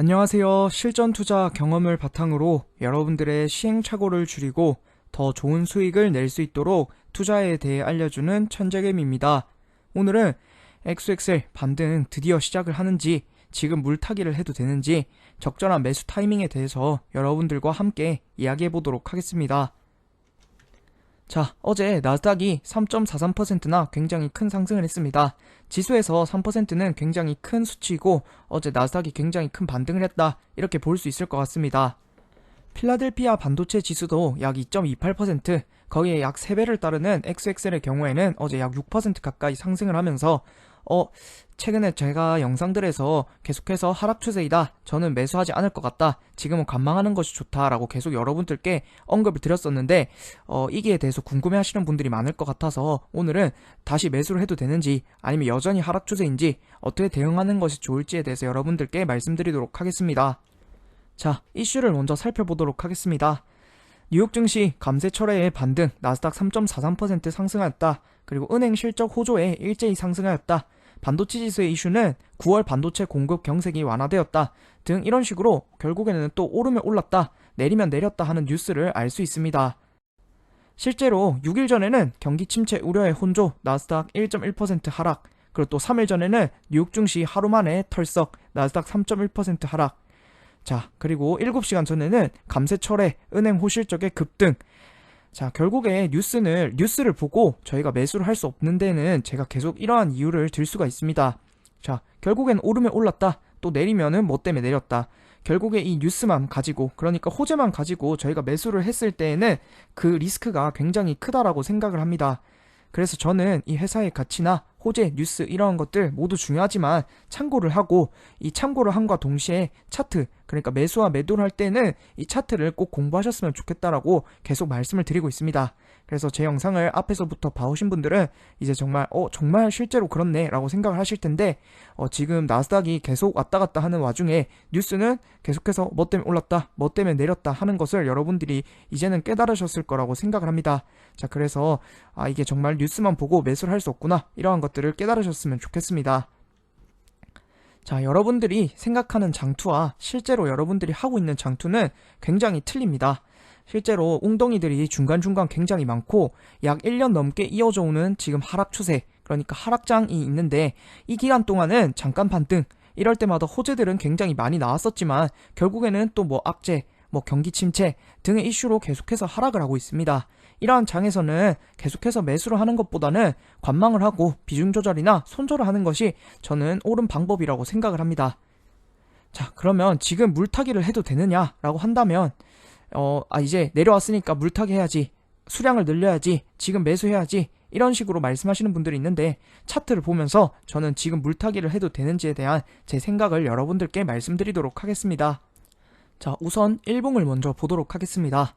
안녕하세요. 실전 투자 경험을 바탕으로 여러분들의 시행착오를 줄이고 더 좋은 수익을 낼 수 있도록 투자에 대해 알려주는 천재겜입니다. 오늘은 XXL 반등 드디어 시작을 하는지 지금 물타기를 해도 되는지 적절한 매수 타이밍에 대해서 여러분들과 함께 이야기해 보도록 하겠습니다. 자, 어제 나스닥이 3.43%나 굉장히 큰 상승을 했습니다. 지수에서 3%는 굉장히 큰 수치이고 어제 나스닥이 굉장히 큰 반등을 했다. 이렇게 볼 수 있을 것 같습니다. 필라델피아 반도체 지수도 약 2.28%, 거기에 약 3배를 따르는 XXL의 경우에는 어제 약 6% 가까이 상승을 하면서 어, 최근에 제가 영상들에서 계속해서 하락 추세이다. 저는 매수하지 않을 것 같다. 지금은 관망하는 것이 좋다라고 계속 여러분들께 언급을 드렸었는데 어, 이기에 대해서 궁금해 하시는 분들이 많을 것 같아서 오늘은 다시 매수를 해도 되는지 아니면 여전히 하락 추세인지 어떻게 대응하는 것이 좋을지에 대해서 여러분들께 말씀드리도록 하겠습니다. 자, 이슈를 먼저 살펴보도록 하겠습니다. 뉴욕 증시 감세 철회의 반등, 나스닥 3.43% 상승하였다. 그리고 은행 실적 호조에 일제히 상승하였다. 반도체 지수의 이슈는 9월 반도체 공급 경색이 완화되었다 등 이런 식으로 결국에는 또 오르면 올랐다, 내리면 내렸다 하는 뉴스를 알 수 있습니다. 실제로 6일 전에는 경기 침체 우려의 혼조, 나스닥 1.1% 하락, 그리고 또 3일 전에는 뉴욕 증시 하루 만에 털썩, 나스닥 3.1% 하락. 자, 그리고 7시간 전에는 감세철에 은행 호실적의 급등, 자, 결국에 뉴스는, 뉴스를 보고 저희가 매수를 할 수 없는 데는 제가 계속 이러한 이유를 들 수가 있습니다. 자, 결국엔 오르면 올랐다. 또 내리면은 뭐 때문에 내렸다. 결국에 이 뉴스만 가지고, 그러니까 호재만 가지고 저희가 매수를 했을 때에는 그 리스크가 굉장히 크다라고 생각을 합니다. 그래서 저는 이 회사의 가치나 호재, 뉴스 이러한 것들 모두 중요하지만 참고를 하고 이 참고를 함과 동시에 차트 그러니까 매수와 매도를 할 때는 이 차트를 꼭 공부하셨으면 좋겠다라고 계속 말씀을 드리고 있습니다. 그래서 제 영상을 앞에서부터 봐오신 분들은 이제 정말 어 정말 실제로 그렇네 라고 생각을 하실 텐데 어 지금 나스닥이 계속 왔다 갔다 하는 와중에 뉴스는 계속해서 뭐 때문에 올랐다 뭐 때문에 내렸다 하는 것을 여러분들이 이제는 깨달으셨을 거라고 생각을 합니다. 자 그래서 아 이게 정말 뉴스만 보고 매수를 할 수 없구나 이러한 것들을 깨달으셨으면 좋겠습니다. 자, 여러분들이 생각하는 장투와 실제로 여러분들이 하고 있는 장투는 굉장히 틀립니다. 실제로 웅덩이들이 중간중간 굉장히 많고 약 1년 넘게 이어져 오는 지금 하락 추세, 그러니까 하락장이 있는데 이 기간 동안은 잠깐 반등, 이럴 때마다 호재들은 굉장히 많이 나왔었지만 결국에는 또 뭐 악재, 뭐 경기 침체 등의 이슈로 계속해서 하락을 하고 있습니다. 이러한 장에서는 계속해서 매수를 하는 것보다는 관망을 하고 비중 조절이나 손절을 하는 것이 저는 옳은 방법이라고 생각을 합니다. 자, 그러면 지금 물타기를 해도 되느냐라고 한다면 어, 아, 이제 내려왔으니까 물타기 해야지. 수량을 늘려야지. 지금 매수해야지. 이런 식으로 말씀하시는 분들이 있는데 차트를 보면서 저는 지금 물타기를 해도 되는지에 대한 제 생각을 여러분들께 말씀드리도록 하겠습니다. 자, 우선 일봉을 먼저 보도록 하겠습니다.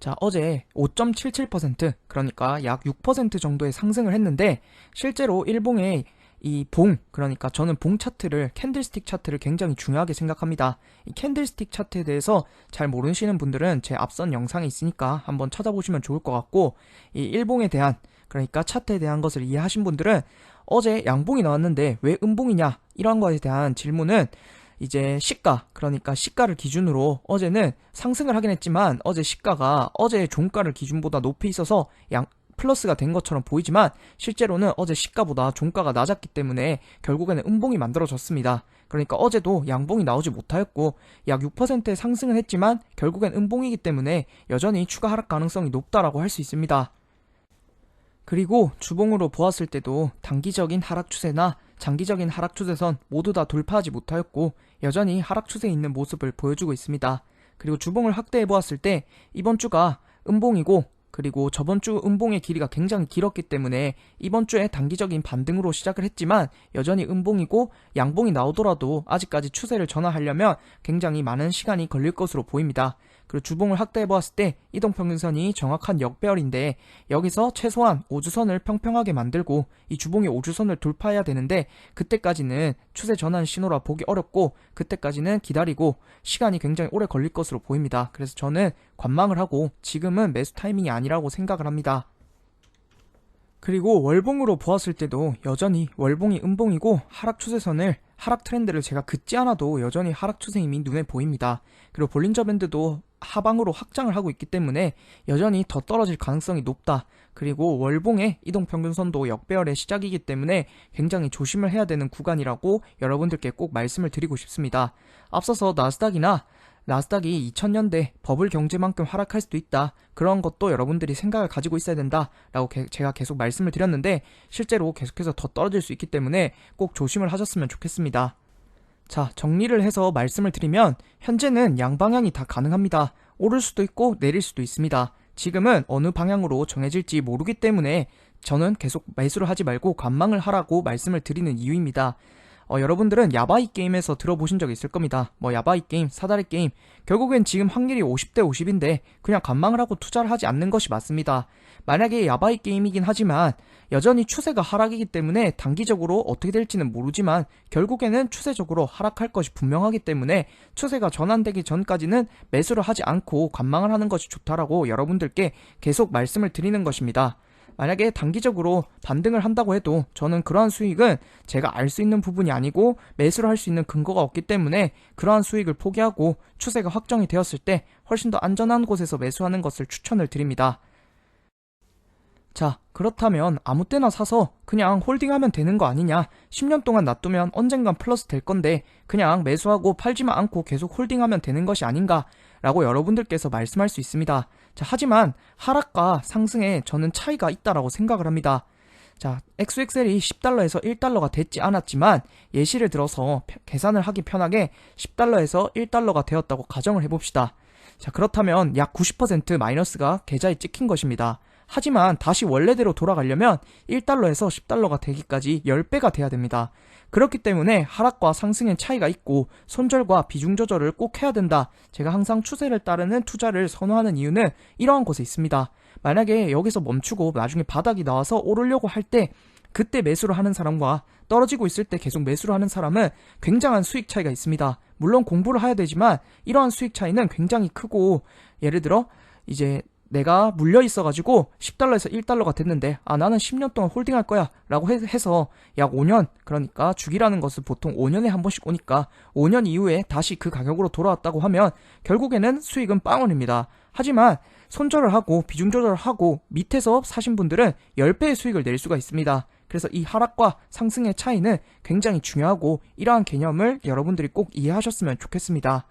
자, 어제 5.77% 그러니까 약 6% 정도의 상승을 했는데 실제로 일봉의 이 봉, 그러니까 저는 봉 차트를, 캔들스틱 차트를 굉장히 중요하게 생각합니다. 이 캔들스틱 차트에 대해서 잘 모르시는 분들은 제 앞선 영상이 있으니까 한번 찾아보시면 좋을 것 같고, 이 일봉에 대한, 그러니까 차트에 대한 것을 이해하신 분들은 어제 양봉이 나왔는데 왜 음봉이냐, 이런 거에 대한 질문은 이제 시가, 그러니까 시가를 기준으로 어제는 상승을 하긴 했지만 어제 시가가 어제 종가를 기준보다 높이 있어서 양, 플러스가 된 것처럼 보이지만 실제로는 어제 시가보다 종가가 낮았기 때문에 결국에는 음봉이 만들어졌습니다. 그러니까 어제도 양봉이 나오지 못하였고 약 6%의 상승은 했지만 결국엔 음봉이기 때문에 여전히 추가 하락 가능성이 높다라고 할 수 있습니다. 그리고 주봉으로 보았을 때도 단기적인 하락 추세나 장기적인 하락 추세선 모두 다 돌파하지 못하였고 여전히 하락 추세에 있는 모습을 보여주고 있습니다. 그리고 주봉을 확대해 보았을 때 이번 주가 음봉이고 그리고 저번 주 음봉의 길이가 굉장히 길었기 때문에 이번 주에 단기적인 반등으로 시작을 했지만 여전히 음봉이고 양봉이 나오더라도 아직까지 추세를 전환하려면 굉장히 많은 시간이 걸릴 것으로 보입니다. 그리고 주봉을 확대해 보았을 때 이동평균선이 정확한 역배열인데 여기서 최소한 5주선을 평평하게 만들고 이 주봉의 5주선을 돌파해야 되는데 그때까지는 추세 전환 신호라 보기 어렵고 그때까지는 기다리고 시간이 굉장히 오래 걸릴 것으로 보입니다. 그래서 저는 관망을 하고 지금은 매수 타이밍이 아니라고 생각을 합니다. 그리고 월봉으로 보았을 때도 여전히 월봉이 음봉이고 하락 추세선을 하락 트렌드를 제가 긋지 않아도 여전히 하락 추세 이미 눈에 보입니다. 그리고 볼린저 밴드도 하방으로 확장을 하고 있기 때문에 여전히 더 떨어질 가능성이 높다. 그리고 월봉의 이동평균선도 역배열의 시작이기 때문에 굉장히 조심을 해야 되는 구간이라고 여러분들께 꼭 말씀을 드리고 싶습니다. 앞서서 나스닥이나 나스닥이 2000년대 버블 경제만큼 하락할 수도 있다. 그런 것도 여러분들이 생각을 가지고 있어야 된다. 라고 게, 제가 계속 말씀을 드렸는데 실제로 계속해서 더 떨어질 수 있기 때문에 꼭 조심을 하셨으면 좋겠습니다. 자, 정리를 해서 말씀을 드리면 현재는 양방향이 다 가능합니다. 오를 수도 있고 내릴 수도 있습니다. 지금은 어느 방향으로 정해질지 모르기 때문에 저는 계속 매수를 하지 말고 관망을 하라고 말씀을 드리는 이유입니다. 어, 여러분들은 야바이 게임에서 들어보신 적 있을 겁니다. 뭐 야바이 게임, 사다리 게임. 결국엔 지금 확률이 50대 50인데 그냥 관망을 하고 투자를 하지 않는 것이 맞습니다. 만약에 야바이 게임이긴 하지만 여전히 추세가 하락이기 때문에 단기적으로 어떻게 될지는 모르지만 결국에는 추세적으로 하락할 것이 분명하기 때문에 추세가 전환되기 전까지는 매수를 하지 않고 관망을 하는 것이 좋다라고 여러분들께 계속 말씀을 드리는 것입니다. 만약에 단기적으로 반등을 한다고 해도 저는 그러한 수익은 제가 알 수 있는 부분이 아니고 매수를 할 수 있는 근거가 없기 때문에 그러한 수익을 포기하고 추세가 확정이 되었을 때 훨씬 더 안전한 곳에서 매수하는 것을 추천을 드립니다. 자, 그렇다면 아무 때나 사서 그냥 홀딩하면 되는 거 아니냐? 10년 동안 놔두면 언젠간 플러스 될 건데 그냥 매수하고 팔지만 않고 계속 홀딩하면 되는 것이 아닌가? 라고 여러분들께서 말씀할 수 있습니다. 자, 하지만 하락과 상승에 저는 차이가 있다라고 생각을 합니다. 자, XXL이 10달러에서 1달러가 됐지 않았지만 예시를 들어서 계산을 하기 편하게 10달러에서 1달러가 되었다고 가정을 해봅시다. 자, 그렇다면 약 90% 마이너스가 계좌에 찍힌 것입니다. 하지만 다시 원래대로 돌아가려면 1달러에서 10달러가 되기까지 10배가 돼야 됩니다. 그렇기 때문에 하락과 상승의 차이가 있고 손절과 비중 조절을 꼭 해야 된다. 제가 항상 추세를 따르는 투자를 선호하는 이유는 이러한 곳에 있습니다. 만약에 여기서 멈추고 나중에 바닥이 나와서 오르려고 할 때 그때 매수를 하는 사람과 떨어지고 있을 때 계속 매수를 하는 사람은 굉장한 수익 차이가 있습니다. 물론 공부를 해야 되지만 이러한 수익 차이는 굉장히 크고 예를 들어 이제 내가 물려 있어가지고 10달러에서 1달러가 됐는데 아 나는 10년 동안 홀딩할 거야 라고 해서 약 5년 그러니까 주기라는 것은 보통 5년에 한 번씩 오니까 5년 이후에 다시 그 가격으로 돌아왔다고 하면 결국에는 수익은 빵원입니다. 하지만 손절을 하고 비중 조절을 하고 밑에서 사신 분들은 10배의 수익을 낼 수가 있습니다. 그래서 이 하락과 상승의 차이는 굉장히 중요하고 이러한 개념을 여러분들이 꼭 이해하셨으면 좋겠습니다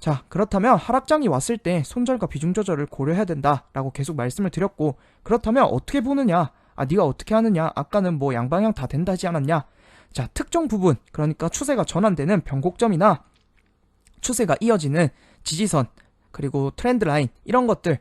자, 그렇다면 하락장이 왔을 때 손절과 비중 조절을 고려해야 된다라고 계속 말씀을 드렸고 그렇다면 어떻게 보느냐? 아, 네가 어떻게 하느냐? 아까는 뭐 양방향 다 된다 하지 않았냐? 자, 특정 부분, 그러니까 추세가 전환되는 변곡점이나 추세가 이어지는 지지선, 그리고 트렌드 라인 이런 것들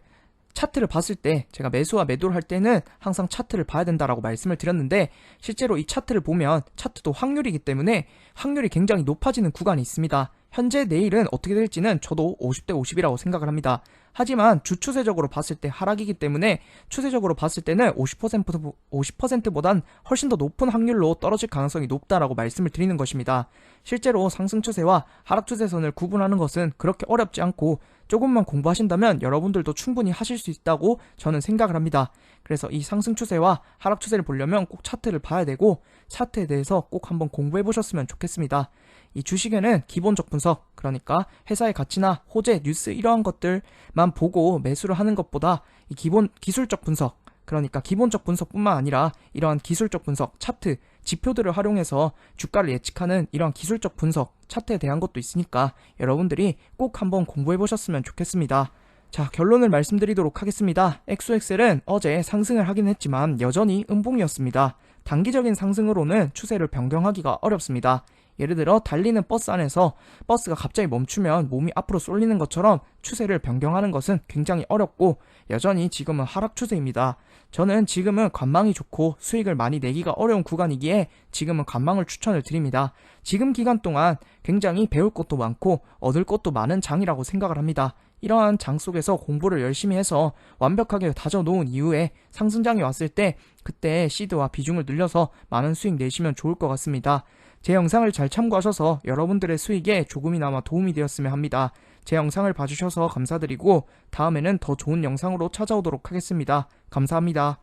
차트를 봤을 때 제가 매수와 매도를 할 때는 항상 차트를 봐야 된다라고 말씀을 드렸는데 실제로 이 차트를 보면 차트도 확률이기 때문에 확률이 굉장히 높아지는 구간이 있습니다. 현재 내일은 어떻게 될지는 저도 50대 50이라고 생각을 합니다. 하지만 주추세적으로 봤을 때 하락이기 때문에 추세적으로 봤을 때는 50% 50%보단 훨씬 더 높은 확률로 떨어질 가능성이 높다라고 말씀을 드리는 것입니다. 실제로 상승 추세와 하락 추세선을 구분하는 것은 그렇게 어렵지 않고 조금만 공부하신다면 여러분들도 충분히 하실 수 있다고 저는 생각을 합니다. 그래서 이 상승 추세와 하락 추세를 보려면 꼭 차트를 봐야 되고 차트에 대해서 꼭 한번 공부해 보셨으면 좋겠습니다. 이 주식에는 기본적 분석, 그러니까 회사의 가치나 호재, 뉴스 이러한 것들만 보고 매수를 하는 것보다 이 기본 기술적 분석, 그러니까 기본적 분석뿐만 아니라 이러한 기술적 분석, 차트, 지표들을 활용해서 주가를 예측하는 이러한 기술적 분석, 차트에 대한 것도 있으니까 여러분들이 꼭 한번 공부해 보셨으면 좋겠습니다. 자, 결론을 말씀드리도록 하겠습니다. 엑소엑셀은 어제 상승을 하긴 했지만 여전히 음봉이었습니다. 단기적인 상승으로는 추세를 변경하기가 어렵습니다. 예를 들어 달리는 버스 안에서 버스가 갑자기 멈추면 몸이 앞으로 쏠리는 것처럼 추세를 변경하는 것은 굉장히 어렵고 여전히 지금은 하락 추세입니다. 저는 지금은 관망이 좋고 수익을 많이 내기가 어려운 구간이기에 지금은 관망을 추천을 드립니다. 지금 기간 동안 굉장히 배울 것도 많고 얻을 것도 많은 장이라고 생각을 합니다. 이러한 장 속에서 공부를 열심히 해서 완벽하게 다져놓은 이후에 상승장이 왔을 때 그때 시드와 비중을 늘려서 많은 수익 내시면 좋을 것 같습니다. 제 영상을 잘 참고하셔서 여러분들의 수익에 조금이나마 도움이 되었으면 합니다. 제 영상을 봐주셔서 감사드리고 다음에는 더 좋은 영상으로 찾아오도록 하겠습니다. 감사합니다.